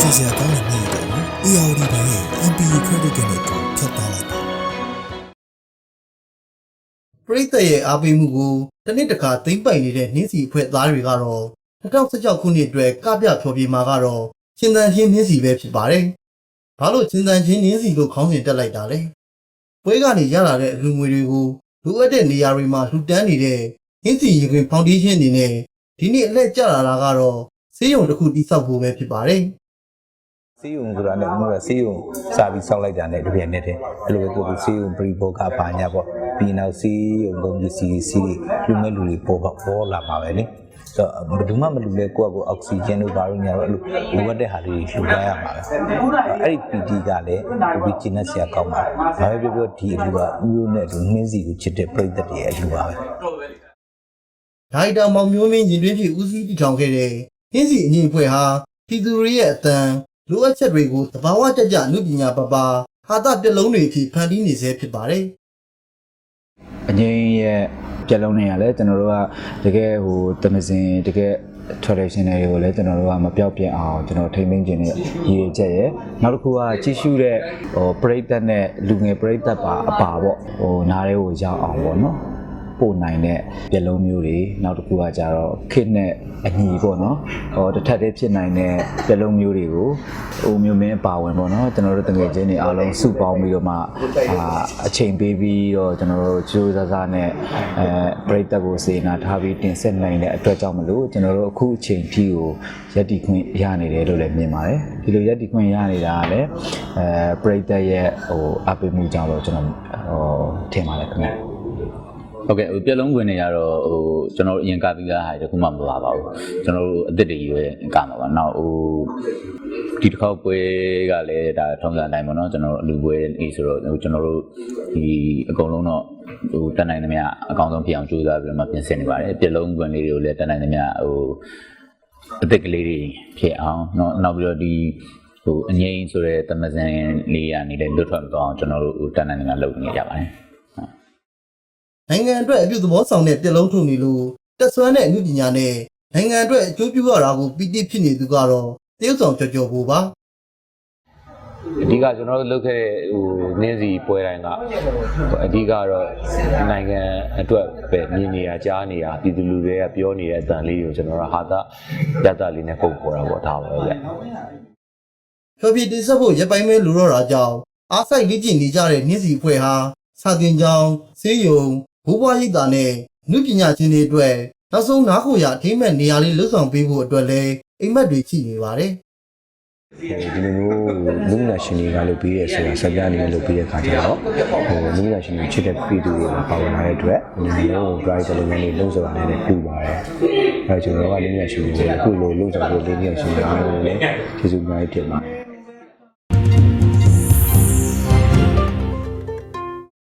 ချင်စရာကောင်းတဲ့နေ့တွေကို AOD ဘဏ်ရဲ့ MPU Credit Card နဲ့ကိုဖြတ်သားလိုက်ပါပရိသတ်ရဲ့အားပေးမှုကိုတစ်နှစ်တစ်ခါသိမ့်ပိုင်နေတဲ့နှင်းစီအဖွဲ့သားတွေကတော့2016ခုနှစ်အတွက်ကပြဖြောပြမှာကတော့ချင်းတန်ချင်းနှင်းစီပဲဖြစ်ပါတယ်။ဘာလို့ချင်းတန်ချင်းနှင်းစီလို့ခေါင်းစဉ်တက်လိုက်တာလဲ။ပွဲကနေရလာတဲ့အလူငွေတွေကိုလူအပ်တဲ့နေရာတွေမှာလှူဒန်းနေတဲ့နှင်းစီရင်ခွင်ဖောင်ဒေးရှင်းအနေနဲ့ဒီနေ့အလက်ကျလာတာကတော့စေးရုံတစ်ခုတိစောက်ဖို့ပဲဖြစ်ပါတယ်။ စေးုံဆိုတာလည်းကျွန်တော်ကစေးုံစာပြီးဆောက်လိုက်တာနဲ့တပြည့်နဲ့တည်းအဲ့လိုပဲသူကစေးုံပရိဘောကပါညာပေါ့ပြီးနောက်စေးုံကုန်ပစ္စည်းစီးလူမဲ့လူတွေပေါ်ပေါ့ပေါ်လာမှာပဲလေဆိုတော့ဘယ်သူမှမလူလဲကိုယ့်အကိုအောက်ဆီဂျင်တို့ဘာလို့ညာတော့အဲ့လိုလိုအပ်တဲ့ဟာလေးလှူရရမှာပဲအဲ့ဒီ PT ကလည်းဒီကျင်းနဲ့ဆရာကောင်းပါတယ်ဘာပဲပြောပြောဒီအလူကဥရိုးနဲ့လူနှင်းစီကိုချစ်တဲ့ပြိတ္တတွေအလူပါပဲဒါရိုက်တာမောင်မျိုးမင်းရင်တွင်းဖြစ်ဦးစီးတည်ထောင်ခဲ့တဲ့နှင်းစီအငြိမ်ဖွဲ့ဟာပြည်သူတွေရဲ့အတန် လိုအပ်ချက်တွေကိုသဘာဝကျကျအမှုပညာပပဟာတာပြက်လုံးတွေအဖြစ်ဖန်တီးနေစေဖြစ်ပါတယ်အငိမ့်ရဲ့ပြက်လုံးတွေကလည်းကျွန်တော်တို့ကတကယ်ဟိုတမစင်တကယ် traditional တွေကိုလည်းကျွန်တော်တို့ကမပြောက်ပြင်းအောင်ကျွန်တော်ထိမ့်သိမ်းခြင်းနဲ့ရည်ရည်ချက်ရဲ့နောက်တစ်ခုကကြီးစုတဲ့ဟိုပရိသတ်နဲ့လူငယ်ပရိသတ်ပါအပါပေါ့ဟိုနားလေးကိုရောက်အောင်ပေါ့နော် ပို့နိုင်တဲ့ပြက်လုံးမျိုးတွေနောက်တစ်ခုကကြတော့ခစ်နဲ့အညီပေါ့နော်ဟိုတစ်ထပ်တည်းဖြစ်နိုင်တဲ့ပြက်လုံးမျိုးတွေကိုဟိုမျိုးမင်းအပါဝင်ပေါ့နော်ကျွန်တော်တို့တငယ်ချင်းတွေအားလုံးစုပေါင်းပြီးတော့မှအာအချိန်ပေးပြီးတော့ကျွန်တော်တို့ကြိုးစားစားနဲ့အဲပရိသတ်ကိုစေနာထားပြီးတင်ဆက်နိုင်တဲ့အတွက်ကြောင့်မလို့ကျွန်တော်တို့အခုအချိန်ထိကိုရက်တီခွင့်ရနေတယ်လို့လည်းမြင်ပါတယ်ဒီလိုရက်တီခွင့်ရနေတာကလည်းအဲပရိသတ်ရဲ့ဟိုအပိမှုကြောင့်လို့ကျွန်တော်ဟိုထင်ပါတယ်ခင်ဗျ ဟုတ်ကဲ့ဟိုပြက်လုံးဝင်နေရတော့ဟိုကျွန်တော်တို့အရင်ကပြီးသားဟာတခုမှမလာပါဘူးကျွန်တော်တို့အစ်စ်တွေရွေးကမှာပါနောက်ဟိုဒီတစ်ခေါက်ပွဲကလည်းဒါထုံးစံအတိုင်းပေါ့နော်ကျွန်တော်တို့အလူပွဲအေးဆိုတော့ဟိုကျွန်တော်တို့ဒီအကုန်လုံးတော့ဟိုတက်နိုင်သမျှအကောင်းဆုံးဖြစ်အောင်ကြိုးစားပြီးတော့မှပြင်ဆင်နေပါတယ်ပြက်လုံးဝင်လေးတွေကိုလည်းတက်နိုင်သမျှဟိုအစ်စ်ကလေးတွေဖြစ်အောင်နောက်နောက်ပြီးတော့ဒီဟိုအငိမ့်ဆိုတဲ့တမစင်လေးကနေလည်းလွတ်ထွက်မသွားအောင်ကျွန်တော်တို့ဟိုတက်နိုင်သမျှလုပ်နေကြပါတယ် နိုင်ငံအတွက်အပြုသဘောဆောင်တဲ့ပြက်လုံးထုတ်နေလို့တက်ဆွမ်းတဲ့အမှုပညာနဲ့နိုင်ငံအတွက်အကျိုးပြုရတာကိုပီတိဖြစ်နေသူကတော့တရုတ်ဆောင်ကြော်ကြော်ဖို့ပါအဓိကကျွန်တော်တို့လုပ်ခဲ့တဲ့ဟိုနင်းစီပွဲတိုင်းကအဓိကတော့နိုင်ငံအတွက်ပဲမြင်နေရကြားနေရပြည်သူလူတွေကပြောနေတဲ့အတန်လေးကိုကျွန်တော်တို့ဟာတာရတာလေးနဲ့ပုံပေါ်တာပေါ့ဒါပါပဲဗျဖျော်ဖြေတင်ဆက်ဖို့ရပ်ပိုင်းမဲလိုတော့တာကြောင့်အားစိုက်လေ့ကျင့်နေကြတဲ့နှင်းစီအဖွဲ့ဟာစာတင်ကြောင်းဆေးရုံ ဘိုးဘွားရိပ်သာနဲ့နုပညာရှင်တွေအတွက်နောက်ဆုံးနားခိုရာအထိမ့်မဲ့နေရာလေးလှုပ်ဆောင်ပေးဖို့အတွက်လည်းအိမ်မက်တွေရှိနေပါတယ်ဒီလိုမျိုးလူနာရှင်တွေကလုပ်ပြီးရဲဆိုတာဆက်ပြအနေနဲ့လုပ်ပြီးတဲ့ခါကျတော့ဟိုလူနာရှင်တွေချစ်တဲ့ပြည်သူတွေပါဝင်လာတဲ့အတွက်ဒီလို drive တလုံးနဲ့လုံးဆိုတာနဲ့ပူပါတယ်အဲကျွန်တော်ကလူနာရှင်တွေအခုလိုလုံးဆောင်လို့လူနာရှင်တွေလည်းကျေးဇူးများတင်ပါတယ်